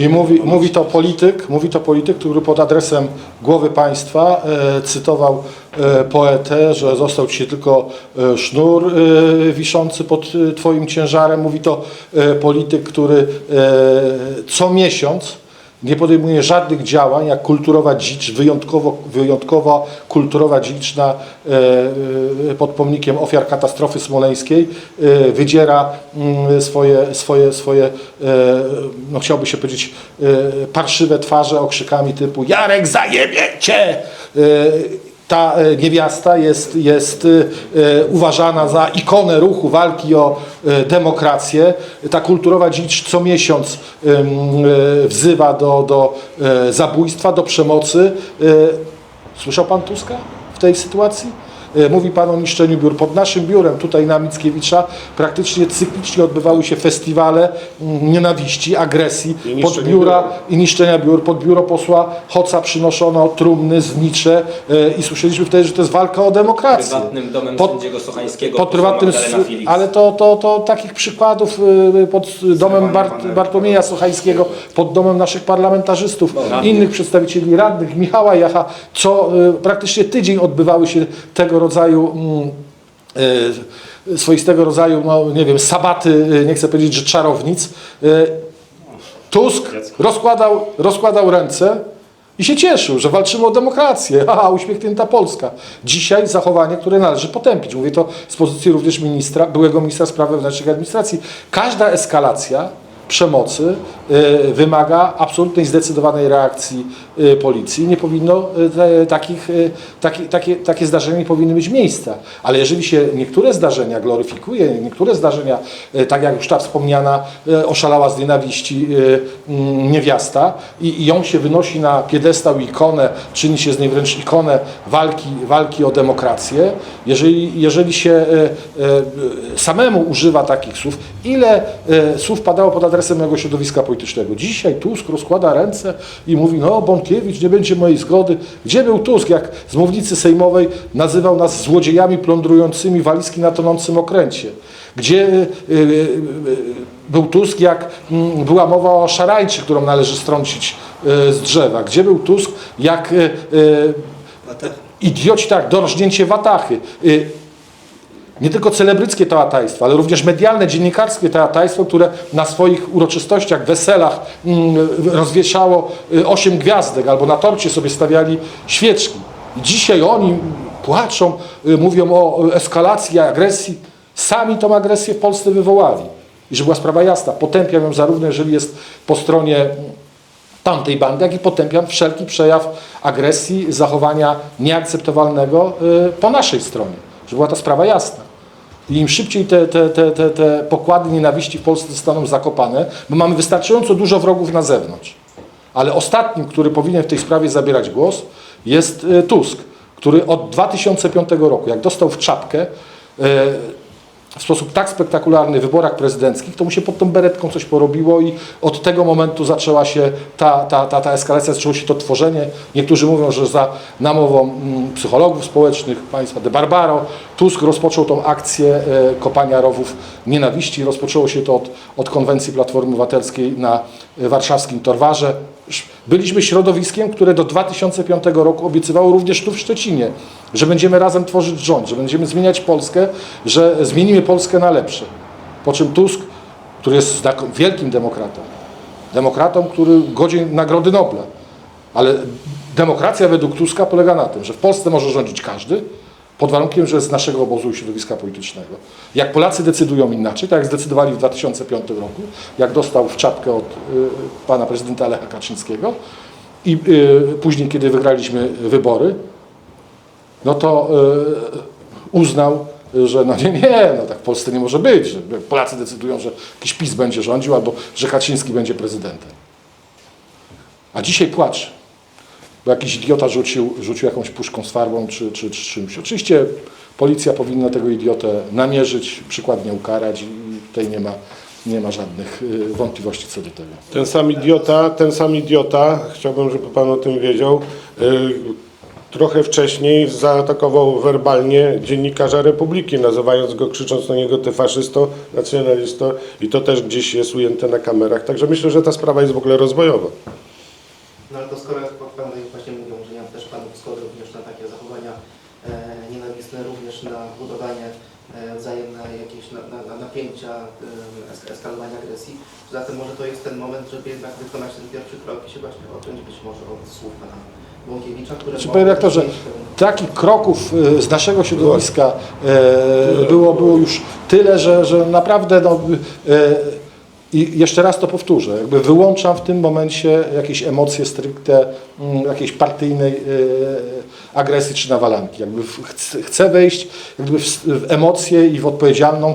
I mówi, mówi to polityk, mówi to polityk, który pod adresem głowy państwa e, cytował e, poetę, że został ci tylko e, sznur e, wiszący pod e, twoim ciężarem. Mówi to e, polityk, który e, co miesiąc nie podejmuje żadnych działań, jak kulturowa dzicz, wyjątkowo, wyjątkowo kulturowa dzicz na, e, e, pod pomnikiem ofiar katastrofy smoleńskiej e, wydziera mm, swoje, swoje, swoje no chciałby się powiedzieć, parszywe twarze okrzykami typu Jarek zajebie cię! E, ta e, niewiasta jest, jest e, uważana za ikonę ruchu walki o e, demokrację. Ta kulturowa dzicz co miesiąc e, wzywa do, do e, zabójstwa, do przemocy. E, Słyszał pan Tuska w tej sytuacji? E, Mówi Pan o niszczeniu biur. Pod naszym biurem, tutaj na Mickiewicza, praktycznie cyklicznie odbywały się festiwale mm, nienawiści, agresji. I Pod biura i niszczenia biur. Pod biuro posła Hoca przynoszono trumny, znicze e, i słyszeliśmy wtedy, że to jest walka o demokrację. prywatnym domem Pod- sędziego Sochańskiego Pod prywatnym, ale to, to, to takich przykładów y, pod domem Bart, Bartłomieja Sochańskiego, pod domem naszych parlamentarzystów, innych przedstawicieli radnych, Michała Jacha, co praktycznie tydzień odbywały się tego rodzaju mm, y, swoistego rodzaju, no nie wiem, sabaty, y, nie chcę powiedzieć, że czarownic. Y, Tusk rozkładał, rozkładał ręce i się cieszył, że walczymy o demokrację. Haha, uśmiechnięta Polska. Dzisiaj zachowanie, które należy potępić. Mówię to z pozycji również ministra, byłego ministra spraw wewnętrznych administracji. Każda eskalacja przemocy y, wymaga absolutnej, zdecydowanej reakcji y, policji. Nie powinno te, takich, taki, takie, takie zdarzenia nie powinny mieć miejsca. Ale jeżeli się niektóre zdarzenia gloryfikuje, niektóre zdarzenia, tak jak już ta wspomniana oszalała z nienawiści mm, niewiasta i, i ją się wynosi na piedestał ikonę, czyni się z niej wręcz ikonę walki, walki o demokrację, jeżeli, jeżeli się samemu używa takich słów, ile słów padało pod adresem mojego środowiska politycznego. Dzisiaj Tusk rozkłada ręce i mówi, no Bąkiewicz, nie będzie mojej zgody. Gdzie był Tusk, jak z mównicy sejmowej nazywał nas złodziejami plądrującymi walizki na tonącym okręcie? Gdzie y, y, y, był Tusk, jak mm, była mowa o szarańczy, którą należy strącić y, z drzewa? Gdzie był Tusk, jak y, y, idioci, tak, dorżnięcie watachy? Nie tylko celebryckie teatajstwo, ale również medialne, dziennikarskie teatajstwo, które na swoich uroczystościach, weselach mm, rozwieszało y, osiem gwiazdek albo na torcie sobie stawiali świeczki. I dzisiaj oni płaczą, y, mówią o eskalacji, agresji. Sami tą agresję w Polsce wywołali. I żeby była sprawa jasna, potępiam ją zarówno, jeżeli jest po stronie tamtej bandy, jak i potępiam wszelki przejaw agresji, zachowania nieakceptowalnego y, po naszej stronie. Żeby była ta sprawa jasna. Im szybciej te, te, te, te, te pokłady nienawiści w Polsce zostaną zakopane, bo mamy wystarczająco dużo wrogów na zewnątrz. Ale ostatnim, który powinien w tej sprawie zabierać głos, jest y, Tusk, który od 2005 roku, jak dostał w czapkę, y, w sposób tak spektakularny w wyborach prezydenckich, to mu się pod tą beretką coś porobiło i od tego momentu zaczęła się ta, ta, ta, ta eskalacja, zaczęło się to tworzenie. Niektórzy mówią, że za namową mm, psychologów społecznych, państwa de Barbaro, Tusk rozpoczął tą akcję e, kopania rowów nienawiści. Rozpoczęło się to od, od konwencji Platformy Obywatelskiej na e, warszawskim Torwarze. Byliśmy środowiskiem, które do 2005 roku obiecywało również tu w Szczecinie, że będziemy razem tworzyć rząd, że będziemy zmieniać Polskę, że zmienimy Polskę na lepsze. Po czym Tusk, który jest wielkim demokratą, demokratą, który godzi Nagrody Nobla, ale demokracja według Tuska polega na tym, że w Polsce może rządzić każdy, pod warunkiem, że z naszego obozu i środowiska politycznego. Jak Polacy decydują inaczej, tak jak zdecydowali w 2005 roku, jak dostał w czapkę od y, pana prezydenta Lecha Kaczyńskiego i y, później, kiedy wygraliśmy wybory, no to y, uznał, że no nie, nie, no tak w Polsce nie może być, że Polacy decydują, że jakiś PiS będzie rządził albo że Kaczyński będzie prezydentem. A dzisiaj płacze, bo jakiś idiota rzucił, rzucił jakąś puszką z farbą czy, czy, czy czymś. Oczywiście policja powinna tego idiotę namierzyć, przykładnie ukarać i tutaj nie ma, nie ma żadnych y, wątpliwości co do tego. Ten sam idiota, ten sam idiota, chciałbym, żeby pan o tym wiedział, y, trochę wcześniej zaatakował werbalnie dziennikarza Republiki, nazywając go, krzycząc na niego ty faszysto, nacjonalisto i to też gdzieś jest ujęte na kamerach. Także myślę, że ta sprawa jest w ogóle rozwojowa. No ale to skoro jak Pany właśnie mówią, że nie mam też Panów zgody również na takie zachowania e, nienawistne, również na budowanie e, wzajemne jakieś na, na, e, esk- eskalowania agresji, zatem może to jest ten moment, żeby jednak wykonać ten pierwszy krok i się właśnie odciąć być może od słów Pana Błąkiewicza, które Czy panie pewien- takich kroków y, z naszego środowiska e, było, było już tyle, że, że naprawdę no, e, i jeszcze raz to powtórzę, jakby wyłączam w tym momencie jakieś emocje stricte mm, jakiejś partyjnej e, agresji czy nawalanki. Jakby chcę, wejść jakby w emocje i w odpowiedzialną e,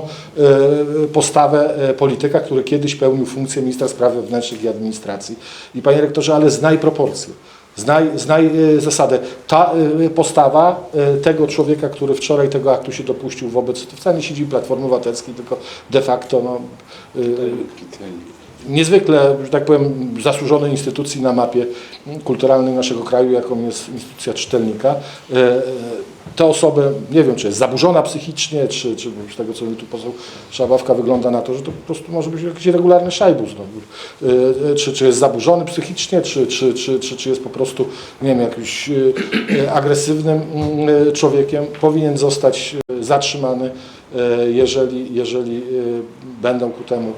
postawę e, polityka, który kiedyś pełnił funkcję ministra spraw wewnętrznych i administracji. I panie rektorze, ale znaj proporcje. Znaj, znaj y, zasadę. Ta y, postawa y, tego człowieka, który wczoraj tego aktu się dopuścił wobec, to wcale nie siedzi Platformy Obywatelskiej, tylko de facto no, niezwykle, że tak powiem, zasłużonej instytucji na mapie kulturalnej naszego kraju, jaką jest instytucja czytelnika. E, e, Te osoby, nie wiem, czy jest zaburzona psychicznie, czy, czy z tego, co mi tu poseł Szabawka wygląda na to, że to po prostu może być jakiś regularny szajbuz. No. E, Czy, czy jest zaburzony psychicznie, czy, czy, czy, czy, czy jest po prostu, nie wiem, jakimś agresywnym mm, człowiekiem, powinien zostać zatrzymany, jeżeli, jeżeli będą ku temu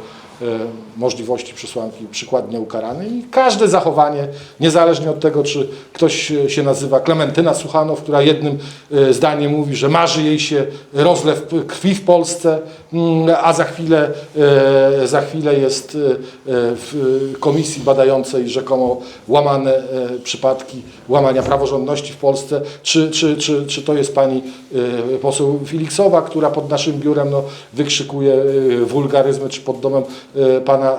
możliwości przesłanki przykładnie ukarany i każde zachowanie, niezależnie od tego, czy ktoś e, się nazywa Klementyna Suchanow, która jednym e, zdaniem mówi, że marzy jej się rozlew krwi w Polsce, mm, a za chwilę, e, za chwilę jest e, w komisji badającej rzekomo łamane e, przypadki łamania praworządności w Polsce, czy, czy, czy, czy to jest pani e, poseł Filiksowa, która pod naszym biurem no, wykrzykuje e, wulgaryzmy, czy pod domem e, pana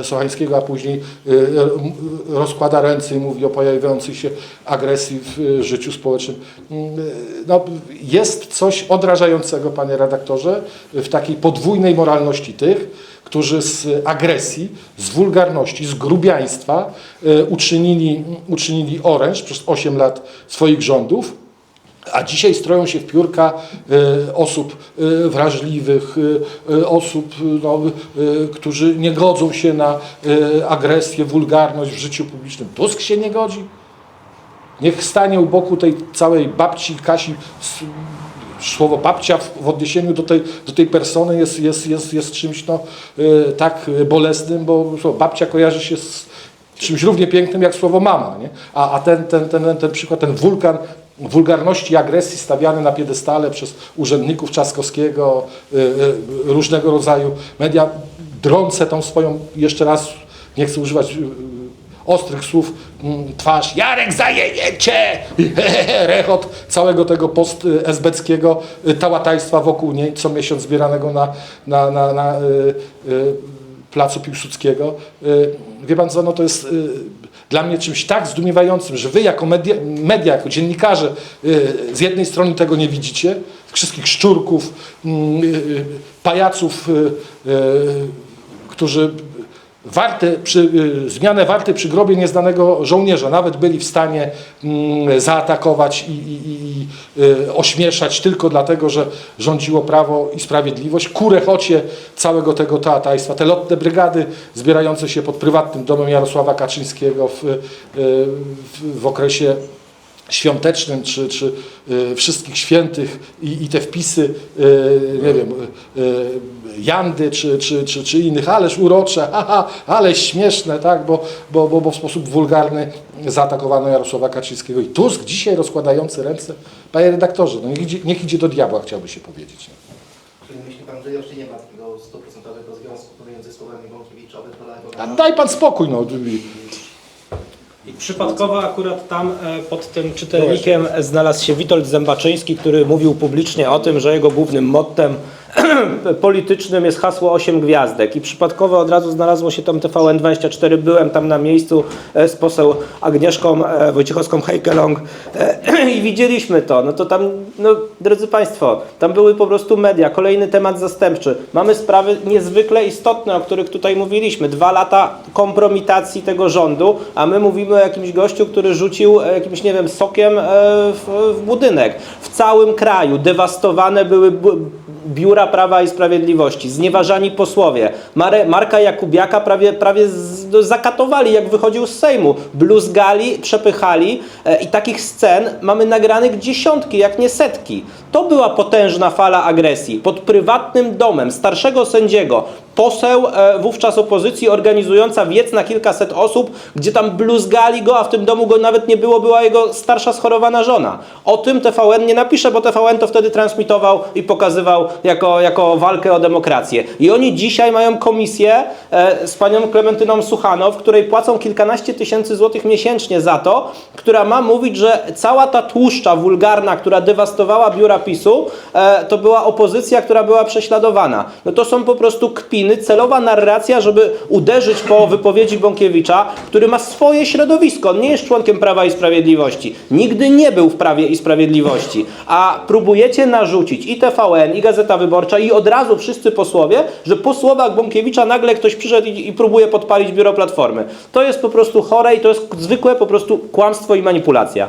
e, Sochańskiego, a później e, rozkłada ręce i mówi o pojawiającej się agresji w e, życiu społecznym. Mm, e, No, jest coś odrażającego, panie redaktorze, w takiej podwójnej moralności tych, którzy z agresji, z wulgarności, z grubiaństwa e, uczynili, uczynili oręż przez 8 lat swoich rządów, a dzisiaj stroją się w piórka e, osób e, wrażliwych, e, osób, no, którzy nie godzą się na agresję, wulgarność w życiu publicznym. Tusk się nie godzi. Niech stanie u boku tej całej babci Kasi. Słowo babcia w, odniesieniu do tej, do tej persony jest, jest, jest, jest czymś no, tak bolesnym, bo słowo babcia kojarzy się z czymś równie pięknym jak słowo mama. Nie? A, a ten, ten, ten, ten przykład, ten wulkan wulgarności i agresji stawiany na piedestale przez urzędników Trzaskowskiego, y, y, różnego rodzaju media, drące tą swoją, jeszcze raz nie chcę używać y, ostrych słów, mm, twarz, Jarek zajęcie! Rechot całego tego post-esbeckiego y, tałatajstwa wokół niej, co miesiąc zbieranego na, na, na, na placu Piłsudskiego. Wie pan co, no to jest dla mnie czymś tak zdumiewającym, że wy jako media, media jako dziennikarze y, z jednej strony tego nie widzicie, wszystkich szczurków, mm, y, y, pajaców, y, y, którzy warte, przy, y, zmianę warty przy grobie nieznanego żołnierza nawet byli w stanie mm, zaatakować i, i, i y, ośmieszać tylko dlatego, że rządziło Prawo i Sprawiedliwość. Ku rechocie całego tego teatajstwa. Te lotne brygady zbierające się pod prywatnym domem Jarosława Kaczyńskiego w, y, w, w okresie świątecznym, czy, czy y, wszystkich świętych i, i te wpisy, y, nie wiem, y, y, Jandy, czy, czy, czy, czy innych, ależ urocze, haha, ależ śmieszne, tak, bo, bo, bo, bo w sposób wulgarny zaatakowano Jarosława Kaczyńskiego i Tusk dzisiaj rozkładający ręce, panie redaktorze, no niech idzie, niech idzie do diabła, chciałby się powiedzieć. Czyli myśli Pan, że jeszcze nie ma takiego stuprocentowego związku pomiędzy słowami Bąkiewicza, A daj pan spokój, no. I przypadkowo akurat tam e, pod tym czytelnikiem znalazł się Witold Zębaczyński, który mówił publicznie o tym, że jego głównym mottem politycznym jest hasło 8 gwiazdek i przypadkowo od razu znalazło się tam TVN24, byłem tam na miejscu e, z poseł Agnieszką e, Wojciechowską-Heikelong e, i widzieliśmy to. No to tam, no drodzy Państwo, tam były po prostu media, kolejny temat zastępczy. Mamy sprawy niezwykle istotne, o których tutaj mówiliśmy. Dwa lata kompromitacji tego rządu, a my mówimy o jakimś gościu, który rzucił jakimś, nie wiem, sokiem w, w budynek. W całym kraju dewastowane były biura Prawa i Sprawiedliwości, znieważani posłowie. Mare, Marka Jakubiaka prawie, prawie z, no, zakatowali, jak wychodził z Sejmu. Bluzgali, przepychali e, i takich scen mamy nagranych dziesiątki, jak nie setki. To była potężna fala agresji. Pod prywatnym domem starszego sędziego poseł e, wówczas opozycji organizująca wiec na kilkaset osób, gdzie tam bluzgali go, a w tym domu go nawet nie było, była jego starsza schorowana żona. O tym TVN nie napisze, bo TVN to wtedy transmitował i pokazywał jako, jako walkę o demokrację. I oni dzisiaj mają komisję e, z panią Klementyną Suchanow, której płacą kilkanaście tysięcy złotych miesięcznie za to, która ma mówić, że cała ta tłuszcza wulgarna, która dewastowała biura PiSu, e, to była opozycja, która była prześladowana. No to są po prostu kpiny, celowa narracja, żeby uderzyć po wypowiedzi Bąkiewicza, który ma swoje środowisko. On nie jest członkiem Prawa i Sprawiedliwości. Nigdy nie był w Prawie i Sprawiedliwości. A próbujecie narzucić i TVN, i Gazeta Wyborcza, i od razu wszyscy posłowie, że po słowach Bąkiewicza nagle ktoś przyszedł i, i próbuje podpalić biuro Platformy. To jest po prostu chore i to jest zwykłe po prostu kłamstwo i manipulacja.